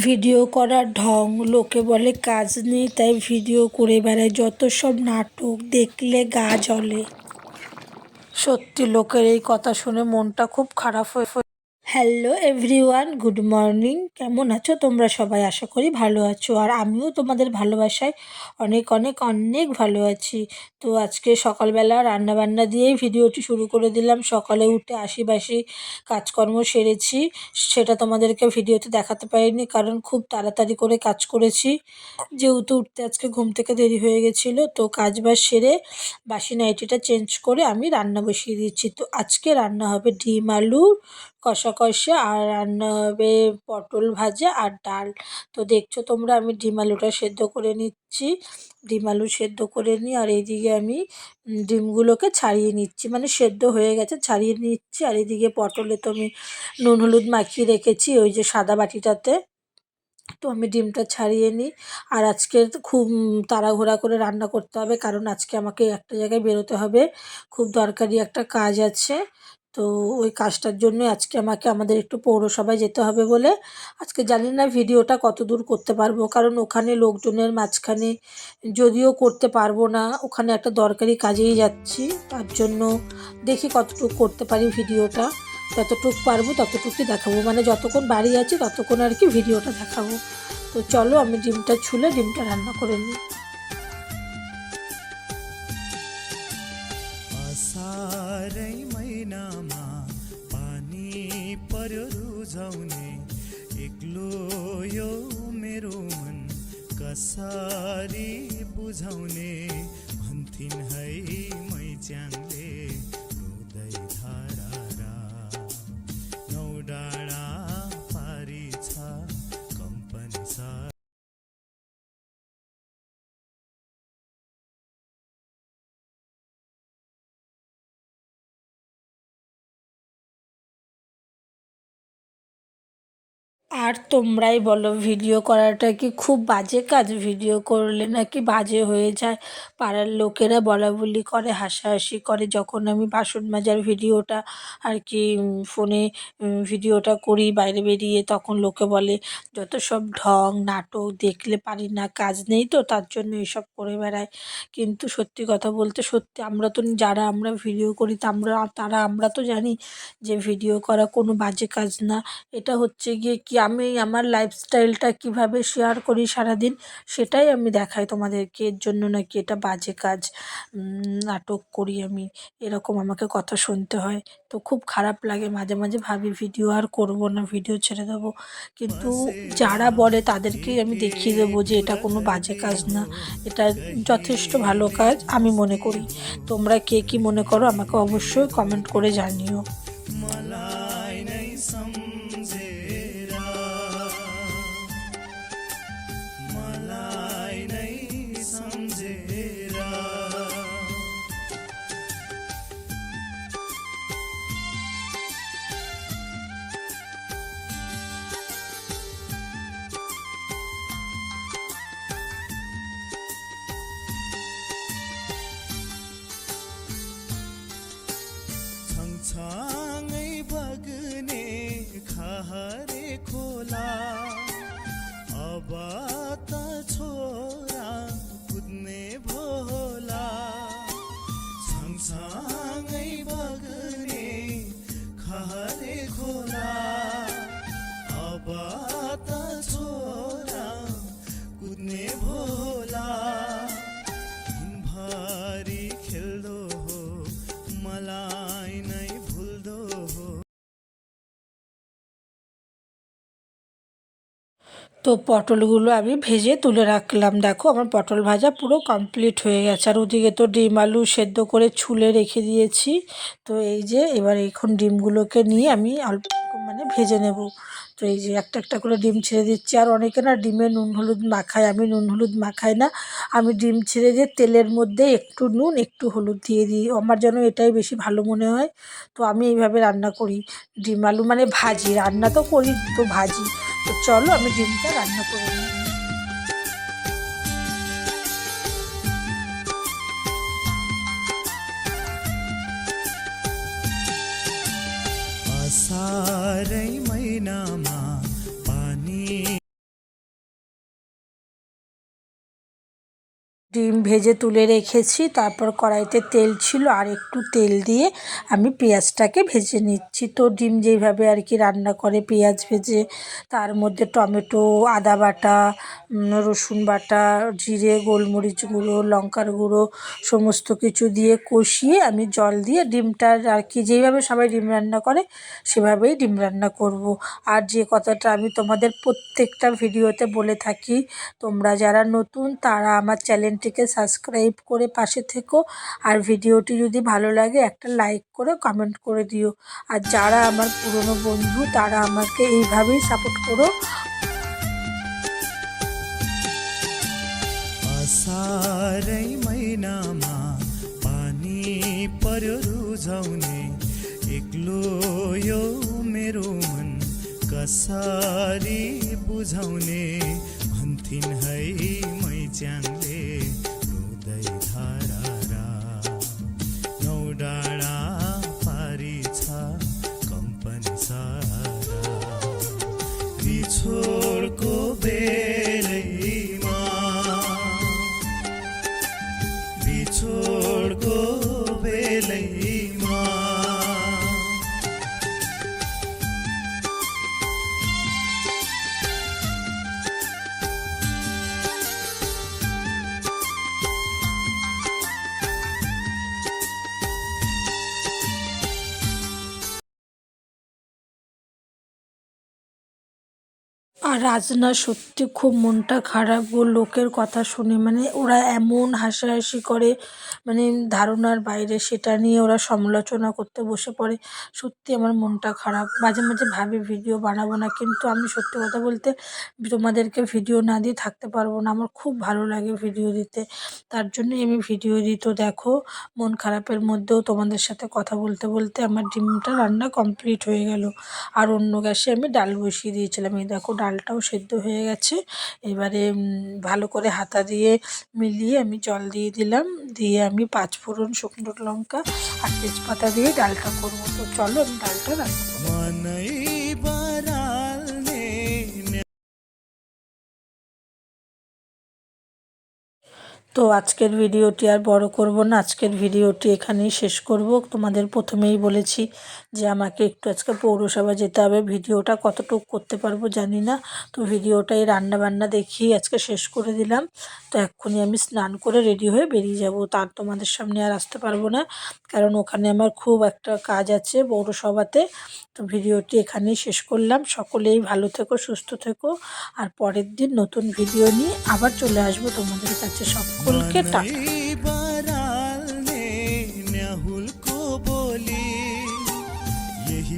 Video করার ঢং, লোকে বলে কাজ নেই, তাই ভিডিও করে বেড়ায়। যত সব নাটক দেখলে গা জ্বলে। সত্যি, লোকের এই কথা শুনে মনটা খুব খারাপ হয়ে হ্যালো এভরিওয়ান গুড মর্নিং কেমন আছো তোমরা সবাই? আশা করি ভালো আছো। আর আমিও তোমাদের ভালোবাসায় অনেক অনেক অনেক ভালো আছি। তো আজকে সকালবেলা রান্নাবান্না দিয়েই ভিডিওটি শুরু করে দিলাম। সকালে উঠে আশিবাসি কাজকর্ম সেরেছি। সেটা তোমাদেরকে ভিডিওতে দেখাতে পারিনি, কারণ খুব তাড়াতাড়ি করে কাজ করেছি। যেহেতু উঠতে আজকে ঘুম থেকে দেরি হয়ে গেছিল, তো কাজ বাজ সেরে বাসি নাইটিটা চেঞ্জ করে আমি রান্না বসিয়ে দিচ্ছি। তো আজকে রান্না হবে ডিম আলু কষা কষা আর রান্না হবে পটল ভাজা আর ডাল। তো দেখছ তোমরা, আমি ডিম আলুটা সেদ্ধ করে নিচ্ছি। ডিম আলু সেদ্ধ করে নিই আর এইদিকে আমি ডিমগুলোকে ছাড়িয়ে নিচ্ছি। মানে সেদ্ধ হয়ে গেছে, ছাড়িয়ে নিচ্ছি। আর এদিকে পটলে তো আমি নুন হলুদ মাখিয়ে রেখেছি ওই যে সাদা বাটিটাতে। তো আমি ডিমটা ছাড়িয়ে নিই। আর আজকে খুব তাড়াহুড়া করে রান্না করতে হবে কারণ আজকে আমাকে একটা জায়গায় বেরোতে হবে। খুব দরকারি একটা কাজ আছে। তো ওই কাজটার জন্য আজকে আমাকে আমাদের একটু পৌরসভায় যেতে হবে বলে আজকে জানি না ভিডিওটা কত দূর করতে পারব। কারণ ওখানে লোকজনের মাঝখানে যদিও করতে পারব না, ওখানে একটা দরকারি কাজেই যাচ্ছি। তার জন্য দেখি কতটুকু করতে পারি ভিডিওটা। যতটুকু পারব ততটুকুই দেখাবো। মানে যতক্ষণ বাড়ি আছি ততক্ষণ আর কি ভিডিওটা দেখাবো। তো চলো আমি ডিমটা ছুলে ডিমটা রান্না করে নিই। पर्यो रुझाउने एक्लो यो मेरो मन कसरी बुझाउने भन्थिन् है मैच्याङले रुँदै আর তোমরাই বলো, ভিডিও করাটা কি খুব বাজে কাজ? ভিডিও করলে নাকি বাজে হয়ে যায়। পাড়ার লোকেরা বলা বলি করে, হাসাহাসি করে। যখন আমি বাসন মাজার ভিডিওটা আর কি ফোনে ভিডিওটা করি, বাইরে বেরিয়ে তখন লোকে বলে, যত সব ঢং, নাটক দেখলে পারি না, কাজ নেই তো, তার জন্য এসব করে বেড়ায়। কিন্তু সত্যি কথা বলতে, সত্যি আমরা তো যারা আমরা ভিডিও করি, তা আমরা, তারা আমরা তো জানি যে ভিডিও করা কোনো বাজে কাজ না। এটা হচ্ছে গিয়ে কি আমি আমার লাইফস্টাইলটা কীভাবে শেয়ার করি সারাদিন, সেটাই আমি দেখাই তোমাদেরকে। এর জন্য নাকি এটা বাজে কাজ। নাটক করি আমি। এরকম আমাকে কথা শুনতে হয়। তো খুব খারাপ লাগে। মাঝে মাঝে ভাবি, ভিডিও আর করব না, ভিডিও ছেড়ে দেবো। কিন্তু যারা বলে তাদেরকেই আমি দেখিয়ে দেবো যে এটা কোনো বাজে কাজ না। এটা যথেষ্ট ভালো কাজ, আমি মনে করি। তোমরা কে কী মনে করো, আমাকে অবশ্যই কমেন্ট করে জানিও। छङछङै बग्ने खहरे खोला। अब त छोरा তো পটলগুলো আমি ভেজে তুলে রাখলাম। দেখো, আমার পটল ভাজা পুরো কমপ্লিট হয়ে গেছে। আর ওদিকে তো ডিম আলু সেদ্ধ করে ছুলে রেখে দিয়েছি। তো এই যে, এবার এখন ডিমগুলোকে নিয়ে আমি অল্প মানে ভেজে নেব। তো এই যে, একটা একটা করে ডিম ছেড়ে দিচ্ছি। আর অনেকে না ডিমে নুন হলুদ মাখায়। আমি নুন হলুদ মাখাই না। আমি ডিম ছেড়ে দিয়ে তেলের মধ্যে একটু নুন, একটু হলুদ দিয়ে দিই। আমার যেন এটাই বেশি ভালো মনে হয়। তো আমি এইভাবে রান্না করি। ডিম আলু মানে ভাজি। রান্না তো করি, তো ভাজি। তো চলো আমি ডিমটা রান্না করে নিই असारै महिनामा ডিম ভেজে তুলে রেখেছি, তারপর কড়াইতে তেল ছিল আর একটু তেল দিয়ে আমি পেঁয়াজটাকে ভেজে নিচ্ছি। তো ডিম যেইভাবে আর কি রান্না করে পেঁয়াজ ভেজে, তার মধ্যে টমেটো, আদা বাটা রসুন বাটা, জিরে, গোলমরিচ গুঁড়ো, লঙ্কার গুঁড়ো সমস্ত কিছু দিয়ে কষিয়ে আমি জল দিয়ে ডিমটার আর কি যেইভাবে সবাই ডিম রান্না করে সেভাবেই ডিম রান্না করব। আর যে কথাটা আমি তোমাদের প্রত্যেকটা ভিডিওতে বলে থাকি, তোমরা যারা নতুন তারা আমার চ্যানেলটিকে সাবস্ক্রাইব করে পাশে থেকো আর ভিডিওটি যদি ভালো লাগে একটা লাইক করে কমেন্ট করে দিও আর যারা আমার পুরনো বন্ধু তারা আমাকে এইভাবেই সাপোর্ট করো असारै महिनामा पानी पर्यो रुझाउने एक्लो यो मेरो मन कसरी बुझाउने भन्थिन् है मैच्याङले रुँदै আর রাজনা সত্যি খুব মনটা খারাপ গো লোকের কথা শুনে। মানে ওরা এমন হাসাহাসি করে মানে ধারণার বাইরে সেটা নিয়ে ওরা সমালোচনা করতে বসে পড়ে। সত্যি আমার মনটা খারাপ। মাঝে মাঝে ভাবি, ভিডিও বানাবো না। কিন্তু আমি সত্যি কথা বলতে তোমাদেরকে ভিডিও না দিয়ে থাকতে পারব না। আমার খুব ভালো লাগে ভিডিও দিতে। তার জন্যই আমি ভিডিও দিই। তো দেখো, মন খারাপের মধ্যেও তোমাদের সাথে কথা বলতে বলতে আমার ডিমটা রান্না কমপ্লিট হয়ে গেল। আর অন্য গ্যাসে আমি ডাল বসিয়ে দিয়েছিলাম। এই দেখো ডালটাও সেদ্ধ হয়ে গেছে। এবারে ভালো করে হাতা দিয়ে মিলিয়ে আমি জল দিয়ে দিলাম। দিয়ে আমি পাঁচ ফোড়ন শুকনো লঙ্কা আর তেজপাতা দিয়ে ডালটা করব। তো চলো আমি ডালটা রান্না তো আজকের ভিডিওটি আর বড় করব না। আজকের ভিডিওটি এখানেই শেষ করব। তোমাদের প্রথমেই বলেছি যে আমাকে একটু আজকে পৌরসভা যেতে হবে। ভিডিওটা কতটুকু করতে পারব জানি না। তো ভিডিওটা এই রান্না বান্না দেখিয়ে আজকে শেষ করে দিলাম। তো এক্ষুনি আমি স্নান করে রেডি হয়ে বেরিয়ে যাব। তার তোমাদের সামনে আর আসতে পারব না। কারণ ওখানে আমার খুব একটা কাজ আছে পৌরসভাতে। তো ভিডিওটি এখানেই শেষ করলাম। সকলেই ভালো থেকো, সুস্থ থেকো। আর পরের দিন নতুন ভিডিও নিয়ে আবার চলে আসব তোমাদের কাছে সকলকে টাটা मनै बराल्ने न्याहुलको बोली यही